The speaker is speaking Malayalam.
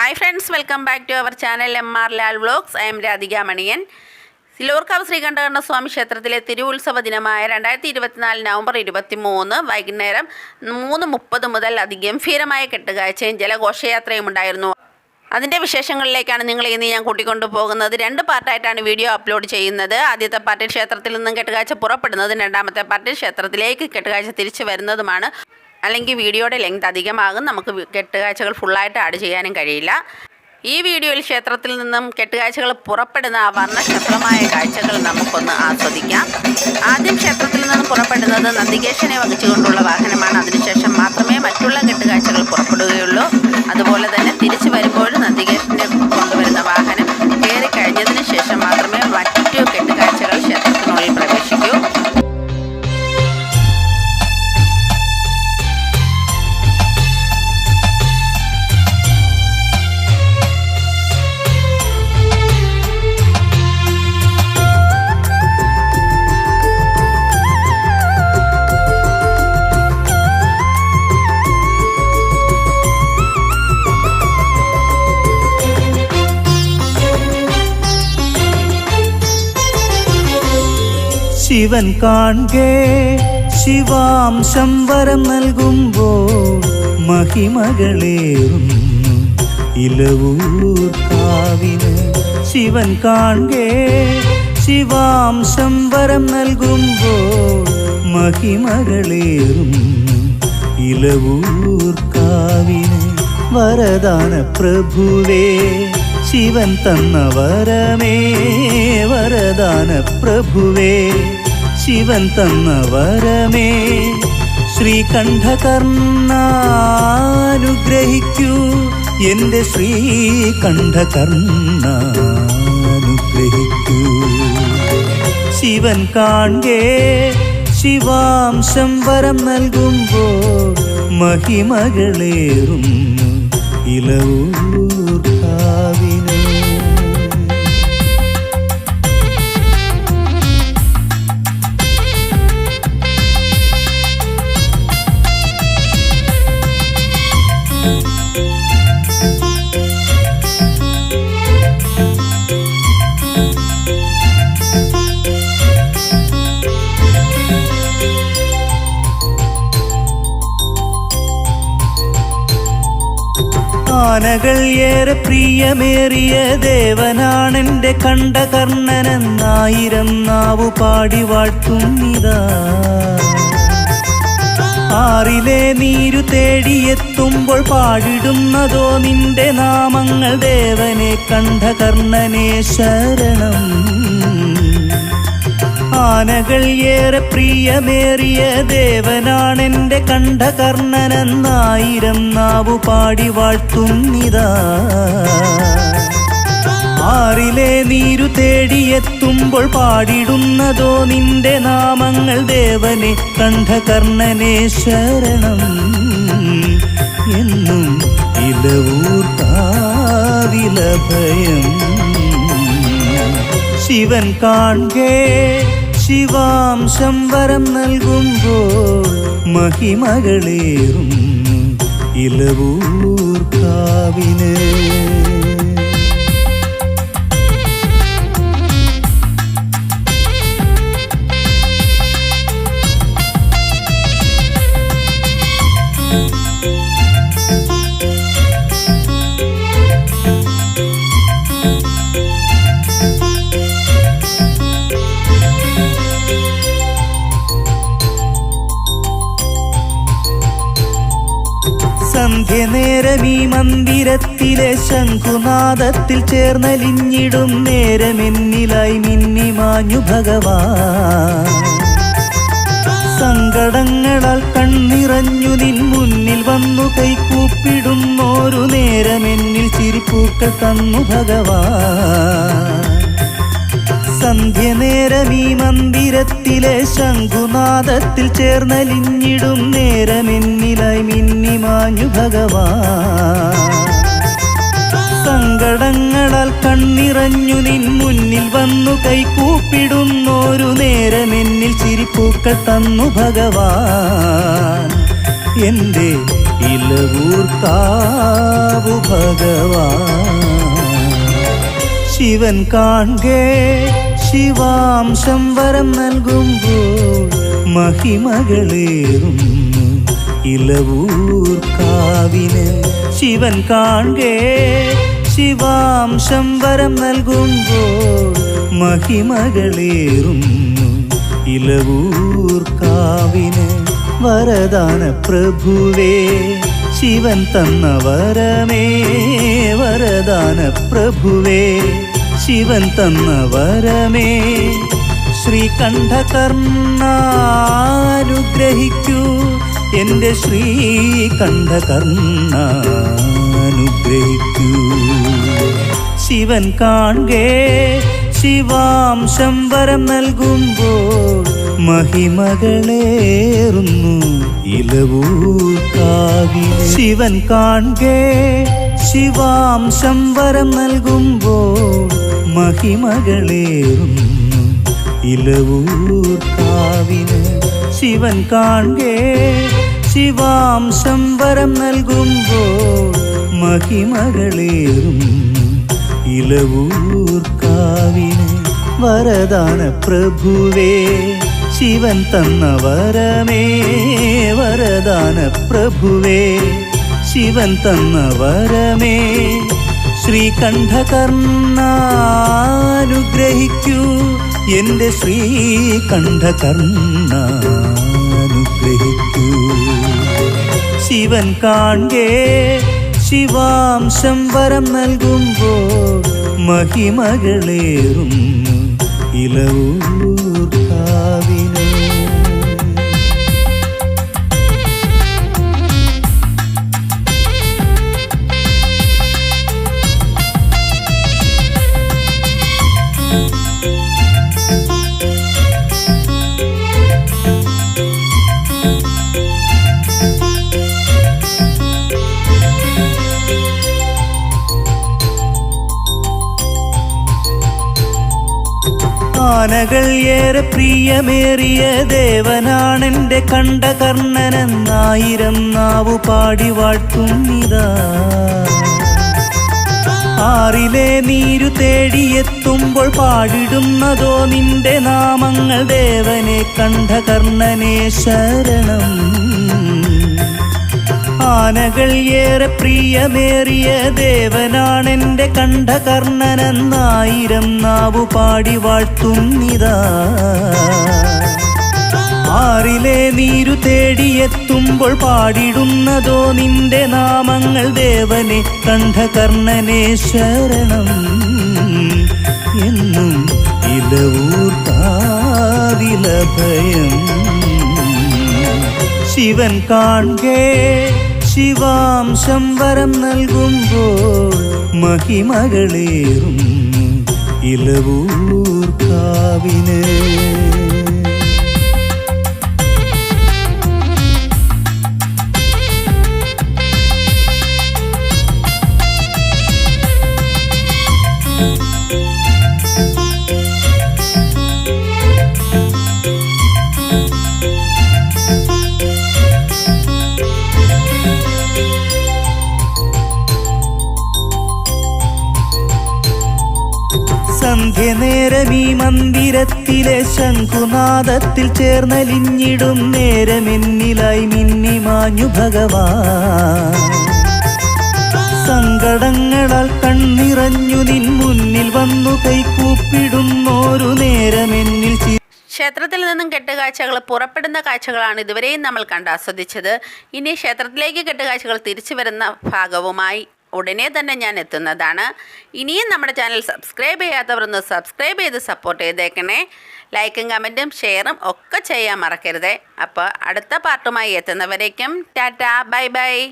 Hi friends welcome back to our channel M R Lal vlogs I am Radhika Maniyan Silorkavu Srikantakarna Swami ക്ഷേത്രത്തിലെ തിരുവുത്സവ ദിനമായ രണ്ടായിരത്തി ഇരുപത്തിനാല് നവംബർ ഇരുപത്തി മൂന്ന് വൈകുന്നേരം മൂന്ന് മുപ്പത് മുതൽ അതിഗംഭീരമായ കെട്ടുകാഴ്ചയും ജലഘോഷയാത്രയും ഉണ്ടായിരുന്നു. അതിന്റെ വിശേഷങ്ങളിലേക്കാണ് നിങ്ങൾ ഇന്ന് ഞാൻ കൂട്ടിക്കൊണ്ടു പോകുന്നത്. രണ്ട് പാർട്ടായിട്ടാണ് വീഡിയോ അപ്ലോഡ് ചെയ്യുന്നത്. ആദ്യത്തെ പാർട്ടി ക്ഷേത്രത്തിൽ നിന്നും കെട്ടുകാഴ്ച പുറപ്പെടുന്നതും. രണ്ടാമത്തെ പാർട്ടി ക്ഷേത്രത്തിലേക്ക് കെട്ടുകാഴ്ച തിരിച്ചു വരുന്നതുമാണ്. അല്ലെങ്കിൽ വീഡിയോയുടെ ലെങ്ത് അധികമാകും. നമുക്ക് കെട്ടുകാഴ്ചകൾ ഫുള്ളായിട്ട് ആഡ് ചെയ്യാനും കഴിയില്ല. ഈ വീഡിയോയിൽ ക്ഷേത്രത്തിൽ നിന്നും കെട്ടുകാഴ്ചകൾ പുറപ്പെടുന്ന ആ വർണശബ്ദമായ കാഴ്ചകൾ നമുക്കൊന്ന് ആസ്വദിക്കാം. ആദ്യം ക്ഷേത്രത്തിൽ നിന്നും പുറപ്പെടുന്നത് നന്ദികേശനെ വഹിച്ചുകൊണ്ടുള്ള വാഹനമാണ്. അതിനുശേഷം ശിവൻ കാൺകേ ശിവാംശം വരം നൽകുമ്പോ മഹിമകളേറുന്നു. ഇലവൂർ കാവിന് ശിവൻ കാൺകേ ശിവാംശം വരം നൽകുമ്പോ മഹിമകളേറുന്നു. ഇലവൂർ കാവിന് വരദാന പ്രഭുവേ ശിവൻ തന്ന വരമേ വരദാന പ്രഭുവേ. ശിവൻ തന്ന വരമേ. ശ്രീകണ്ഠകർണാനുഗ്രഹിക്കൂ. എന്റെ ശ്രീകണ്ഠകർണാനുഗ്രഹിക്കൂ. ശിവൻ കാൺകേ ശിവാംശം വരം നൽകുമ്പോൾ മഹിമകളേറും ഇലവൂർ ആനകൾ ഏറെ പ്രിയമേറിയ ദേവനാണെന്റെ കണ്ട കർണനെന്നായിരം നാവു പാടി വാഴ്ത്തുന്നിതാ ആറിലെ നീരു തേടിയെത്തുമ്പോൾ പാടിടുന്നതോ നിന്റെ നാമങ്ങൾ ദേവനെ കണ്ഠകർണനെ ശരണം. ആനകൾ ഏറെ പ്രിയമേറിയ ദേവനാണെന്റെ കണ്ഠകർണനെന്നായിരം നാവു പാടി വാഴ്ത്തുന്നിതാ. ആറിലെ നീരു തേടിയെത്തുമ്പോൾ പാടിടുന്നതോ നിന്റെ നാമങ്ങൾ ദേവനെ കണ്ഠകർണനെ ശരണം എന്നും ഇലവൂർ കാവിലഭയം ശിവൻ കാൺകേ ശിവാംശം വരം നൽകുമ്പോൾ മഹിമകളേറും ഇലവൂർ കാവിന് സന്ധ്യനേരം ഈ മന്ദിരത്തിലെ ശംഖുനാദത്തിൽ ചേർന്നലിഞ്ഞിടും നേരമെന്നിലായി മിന്നിമാഞ്ഞു ഭഗവാൻ. സങ്കടങ്ങളാൽ കണ്ണിറഞ്ഞു നിൻ മുന്നിൽ വന്നു കൈക്കൂപ്പിടുന്നോരു നേരമെന്നിൽ ചിരിപ്പൂക്കൾ തന്നു ഭഗവാൻ. സന്ധ്യനേരം ഈ മന്ദിരത്തിലെ ശംഖുനാദത്തിൽ ചേർന്നലിഞ്ഞിടും നേരമെന്നിൽ ഭഗവാൻ സങ്കടങ്ങളാൽ കണ്ണിറഞ്ഞു നിൻ മുന്നിൽ വന്നു കൈകൂപ്പിടുന്നൊരു നേരം എന്നിൽ ചിരിപ്പൂക്കൾ തന്നു ഭഗവാൻ എന്റെ ഇലവൂർക്കാവു ഭഗവാൻ ശിവൻ കാൺകേ ശിവാംശം വരം നൽകുമ്പോൾ ഇലവൂർക്കാവിന് ശിവൻ കാണേ ശിവാംശം വരം നൽകുമ്പോൾ മഹിമകളേറുന്നു. ഇലവൂർക്കാവിന് വരദാന പ്രഭുവേ ശിവൻ തന്ന വരമേ വരദാന പ്രഭുവേ ശിവൻ തന്ന വരമേ. ശ്രീകണ്ഠകർണാനുഗ്രഹിക്കൂ എന്റെ ശ്രീകണ്ഠകർണാനുഗ്രഹിക്കൂ. ശിവൻ കാണേ ശിവാംശം വരം നൽകുമ്പോൾ മഹിമകളേറുന്നു ഇലവൂക്കാവി ശിവൻ കാണേ ശിവാംശം വരം നൽകുമ്പോൾ മഹിമകളേറുന്നു ഇലവൂർക്കാവിന്. ശിവൻ കാണേ ശിവാംശം വരം നൽകുമ്പോൾ മഹിമകളേറും. ഇലവൂർക്കാവിന് വരദാന പ്രഭുവേ ശിവൻ തന്ന വരമേ വരദാന പ്രഭുവേ ശിവൻ തന്ന വരമേ. ശ്രീകണ്ഠകർണാനുഗ്രഹിക്കൂ. എന്റെ ശ്രീകണ്ഠകർണാനുഗ്രഹിക്കൂ. ശിവൻ കാണേ ശിവാംശം വരം നൽകുമ്പോൾ ഇലവൂർ ഇലവൂർക്കാവിന് ആനകൾ ഏറെ പ്രിയമേറിയ ദേവനാണെന്റെ കണ്ഠകർണനെന്നായിരം നാവു പാടി വാഴ്ത്തുന്നിതാ ആറിലെ നീരു തേടിയെത്തുമ്പോൾ പാടിടുന്നതോ നിന്റെ നാമങ്ങൾ ദേവനെ കണ്ഠകർണനെ ശരണം. ആനകൾ ഏറെ പ്രിയമേറിയ ദേവനാണെന്റെ കണ്ഠകർണനെന്നായിരം നാവു പാടി വാഴ്ത്തുന്നിതാ. ആറിലെ നീരു തേടിയെത്തുമ്പോൾ പാടിടുന്നതോ നിന്റെ നാമങ്ങൾ ദേവനെ കണ്ഠകർണനെ ശരണം എന്നും ഇലവൂർത്താവിലഭയം ശിവൻ കാൺകേ ശിവാംശം വരം നൽകുമ്പോൾ മഹിമകളേറുന്നു ഇലവൂർക്കാവിന് മന്ദിരത്തിലെ ശംഖുനാദത്തിൽ ചേർന്നലിഞ്ഞിടും നേരമെന്നിലായി മിന്നിമാഞ്ഞു ഭഗവാൻ. സങ്കടങ്ങളാൽ കണ്ണിറഞ്ഞു നിൻ മുന്നിൽ വന്നു കൈക്കൂപ്പിടുന്നോരു നേരമെന്നിൽ ചി ക്ഷേത്രത്തിൽ നിന്നും കെട്ടുകാഴ്ചകൾ പുറപ്പെടുന്ന കാഴ്ചകളാണ് ഇതുവരെയും നമ്മൾ കണ്ട് ആസ്വദിച്ചത്. ഇനി ക്ഷേത്രത്തിലേക്ക് കെട്ടുകാഴ്ചകൾ തിരിച്ചു വരുന്ന ഭാഗവുമായി. ഉടനെ തന്നെ ഞാൻ എത്തുന്നതാണ്. ഇനിയും നമ്മുടെ ചാനൽ സബ്സ്ക്രൈബ് ചെയ്യാത്തവർ ഒന്ന് സബ്സ്ക്രൈബ് ചെയ്ത് സപ്പോർട്ട് ചെയ്തേക്കണേ. ലൈക്കും കമന്റും ഷെയറും ഒക്കെ ചെയ്യാൻ മറക്കരുതേ. അപ്പോൾ അടുത്ത പാർട്ടുമായി എത്തുന്നവരേക്കും ടാറ്റ. Bye bye.